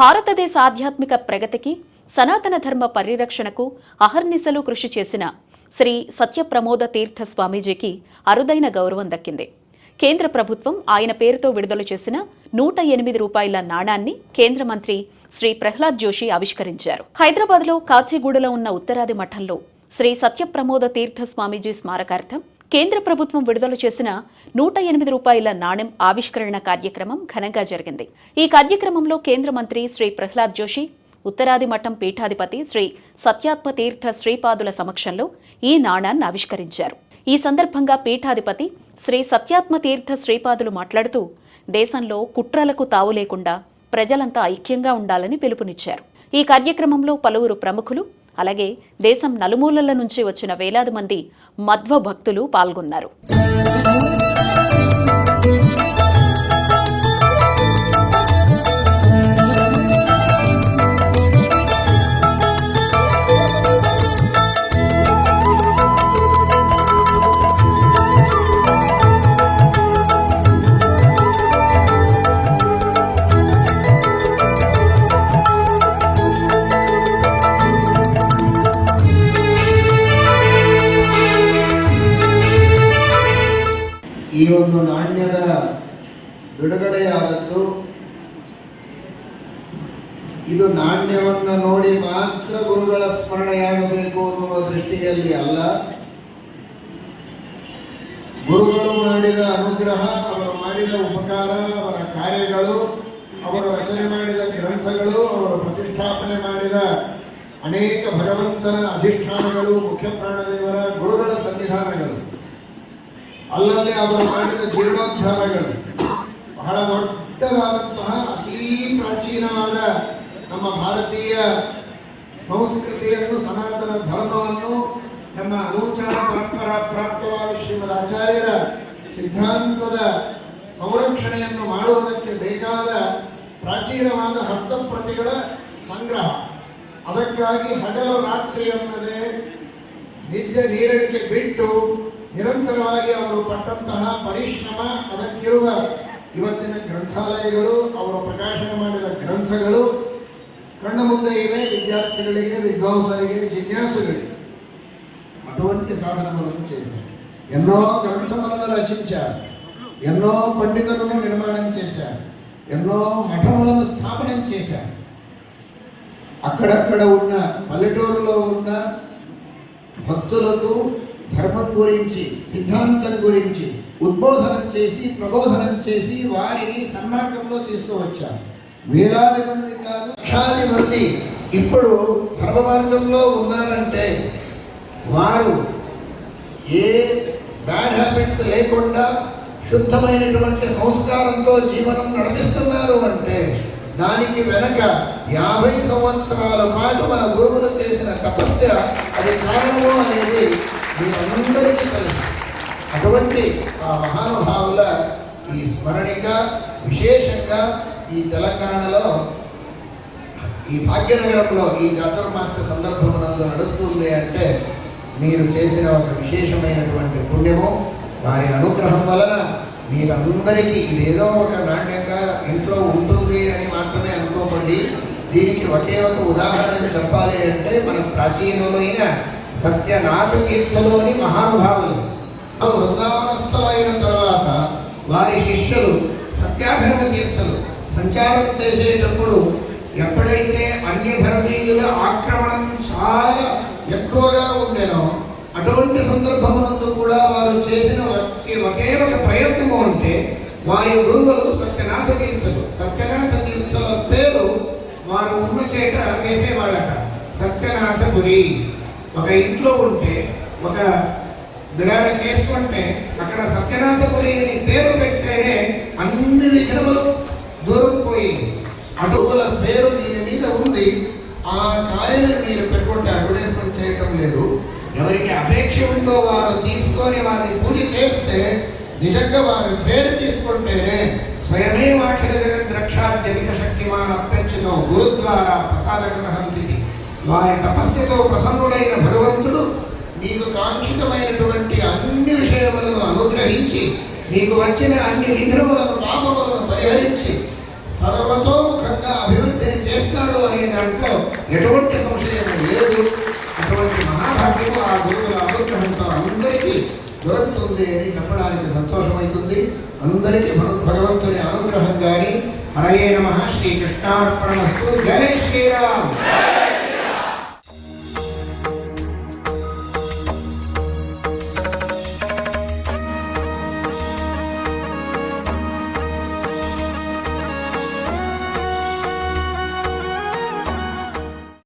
భారతదేశ ఆధ్యాత్మిక ప్రగతికి సనాతన ధర్మ పరిరక్షణకు అహర్నిశలు కృషి చేసిన శ్రీ సత్యప్రమోద తీర్థ స్వామీజీకి అరుదైన గౌరవం దక్కింది. కేంద్ర ప్రభుత్వం ఆయన పేరుతో విడుదల చేసిన నూట ఎనిమిది రూపాయల నాణాన్ని కేంద్ర మంత్రి శ్రీ ప్రహ్లాద్ జోషి ఆవిష్కరించారు. హైదరాబాద్లో కాచిగూడలో ఉన్న ఉత్తరాది మఠంలో శ్రీ సత్యప్రమోద తీర్థ స్వామీజీ స్మారకార్థం కేంద్ర ప్రభుత్వం విడుదల చేసిన నూట ఎనిమిది రూపాయల నాణెం ఆవిష్కరణ కార్యక్రమం ఘనంగా జరిగింది. ఈ కార్యక్రమంలో కేంద్ర మంత్రి శ్రీ ప్రహ్లాద్ జోషి ఉత్తరాది మఠం పీఠాధిపతి శ్రీ సత్యాత్మ తీర్థ శ్రీపాదుల సమక్షంలో ఈ నాణాన్ని ఆవిష్కరించారు. ఈ సందర్భంగా పీఠాధిపతి శ్రీ సత్యాత్మ తీర్థ శ్రీపాదులు మాట్లాడుతూ దేశంలో కుట్రలకు తావు లేకుండా ప్రజలంతా ఐక్యంగా ఉండాలని పిలుపునిచ్చారు. ఈ కార్యక్రమంలో పలువురు ప్రముఖులు అలాగే దేశం నలుమూలల నుంచి వచ్చిన వేలాది మంది మధ్వ భక్తులు పాల్గొన్నారు. ಈ ಒಂದು ನಾಣ್ಯದ ಬಿಡುಗಡೆಯಾದದ್ದು. ಇದು ನಾಣ್ಯವನ್ನು ನೋಡಿ ಮಾತ್ರ ಗುರುಗಳ ಸ್ಮರಣೆಯಾಗಬೇಕು ಅನ್ನುವ ದೃಷ್ಟಿಯಲ್ಲಿ ಅಲ್ಲ. ಗುರುಗಳು ಮಾಡಿದ ಅನುಗ್ರಹ, ಅವರು ಮಾಡಿದ ಉಪಕಾರ, ಅವರ ಕಾರ್ಯಗಳು, ಅವರು ರಚನೆ ಮಾಡಿದ ಗ್ರಂಥಗಳು, ಅವರು ಪ್ರತಿಷ್ಠಾಪನೆ ಮಾಡಿದ ಅನೇಕ ಭಗವಂತನ ಅಧಿಷ್ಠಾನಗಳು, ಮುಖ್ಯ ಪ್ರಾಣದೇವರ ಗುರುಗಳ ಸನ್ನಿಧಾನಗಳು. ಅಲ್ಲಲ್ಲಿ ಅವರು ಮಾಡಿದ ಜೀರ್ಣೋದ್ಧಾರಗಳು ಬಹಳ ದೊಡ್ಡದಾದಂತಹ ಅತೀ ಪ್ರಾಚೀನವಾದ ನಮ್ಮ ಭಾರತೀಯ ಸಂಸ್ಕೃತಿಯನ್ನು, ಸನಾತನ ಧರ್ಮವನ್ನು ನಮ್ಮ ಅನೂಚಾರ ಪರಂಪರಾ ಪ್ರಾಪ್ತವಾದ ಶ್ರೀಮದ್ ಆಚಾರ್ಯರ ಸಿದ್ಧಾಂತದ ಸಂರಕ್ಷಣೆಯನ್ನು ಮಾಡುವುದಕ್ಕೆ ಬೇಕಾದ ಪ್ರಾಚೀನವಾದ ಹಸ್ತಪ್ರತಿಗಳ ಸಂಗ್ರಹ. ಅದಕ್ಕಾಗಿ ಹಗಲು ರಾತ್ರಿ ಅನ್ನದೆ ನಿದ್ದೆ ನೀರಡಿಕೆ ಬಿಟ್ಟು ನಿರಂತರವಾಗಿ ಅವರು ಪಟ್ಟಂತಹ ಪರಿಶ್ರಮ ಅದಕ್ಕಿರುವ ಇವತ್ತಿನ ಗ್ರಂಥಾಲಯಗಳು ಅವರು ಪ್ರಕಾಶನ ಮಾಡಿದ ಗ್ರಂಥಗಳು ಕಣ್ಣ ಮುಂದೆ ಇವೆ ವಿದ್ಯಾರ್ಥಿಗಳಿಗೆ ವಿದ್ವಾಂಸರಿಗೆ ಜಿಜ್ಞಾಸುಗಳಿಗೆ అటువంటి ಸಾಧನವನ್ನು చేశారు ಎನ್ನೋ గ్రంథములను రచించారు ఎన్నో పండితులను నిర్మాణం చేశారు ఎన్నో మఠములను స్థాపనం చేశారు అక్కడక్కడ ఉన్న పల్లెటూరులో ఉన్న భక్తులకు ధర్మం గురించి సిద్ధాంతం గురించి ఉద్బోధనం చేసి ప్రబోధనం చేసి వారిని సన్మార్గంలో తీసుకువచ్చారు. వేలాది మంది కాదు లక్షాది మంది ఇప్పుడు ధర్మ మార్గంలో ఉన్నారంటే వారు ఏ బ్యాడ్ హ్యాబిట్స్ లేకుండా శుద్ధమైనటువంటి సంస్కారంతో జీవనం నడిపిస్తున్నారు అంటే దానికి వెనక యాభై సంవత్సరాల పాటు మన గురువులు చేసిన తపస్య అది కారణము అనేది మీరందరికీ కలిసి అటువంటి ఆ మహానుభావుల ఈ స్మరణిక విశేషంగా ఈ తెలంగాణలో ఈ భాగ్యనగరంలో ఈ చాతుర్మాస సందర్భమునందు నడుస్తుంది అంటే మీరు చేసిన ఒక విశేషమైనటువంటి పుణ్యము. వారి అనుగ్రహం వలన మీరందరికీ ఇదేదో ఒక నాణ్యంగా ఇంట్లో ఉంటుంది అని మాత్రమే అనుకోకండి. దీనికి ఒకే ఒక ఉదాహరణ చెప్పాలి అంటే మన ప్రాచీనమైన సత్యనాథ తీర్థలోని మహానుభావులు. ఆ వృందావనస్థలు తర్వాత వారి శిష్యులు సత్యాభిరమ తీర్థలు సంచారం చేసేటప్పుడు ఎప్పుడైతే అన్య ధర్మీయుల ఆక్రమణం చాలా ఎక్కువగా ఉండేనో అటువంటి సందర్భమునందు కూడా వారు చేసిన ఒకే ఒకే ఒక ప్రయత్నము అంటే వారి గురువులు సత్యనాథ తీర్థులు సత్యనాథ తీర్థుల పేరు వారు ఉన్న చేట వేసేవాళ్ళట. సత్యనాథపురి. ఒక ఇంట్లో ఉంటే ఒక విడాన చేసుకుంటే అక్కడ సత్యనాథపురి అని పేరు పెడితేనే అన్ని విగ్రహములు దూరం పోయి పేరు దీని మీద ఉంది. ఆ కాయను మీరు పెట్టుకుంటే అడ్వర్టైజ్మెంట్ చేయటం లేదు. ఎవరికి అపేక్ష ఉందో వారు తీసుకొని వారి పూజ చేస్తే నిజంగా వారి పేరు తీసుకుంటే స్వయమే వాక్య ద్రక్షాద్యమిక శక్తిమాన్ అప్పించిన గురుద్వారా ప్రసాద గ్రహంతికి వారి తపస్సుతో ప్రసన్నుడైన వాంఛితమైనటువంటి అన్ని విషయములను అనుగ్రహించి నీకు వచ్చిన అన్ని విధులను పాపములను పరిహరించి సర్వతోముఖంగా అభివృద్ధిని చేస్తాడు అనే దాంట్లో ఎటువంటి సంశయం లేదు. అటువంటి మహాభాగ్యము ఆ గురువుల అనుగ్రహంతో అందరికీ దొరుకుతుంది అని చెప్పడానికి సంతోషమవుతుంది. అందరికీ భగవంతుని అనుగ్రహం కానీ హరయే నమ. శ్రీకృష్ణార్పణమస్తు జయ శ్రీరామ్.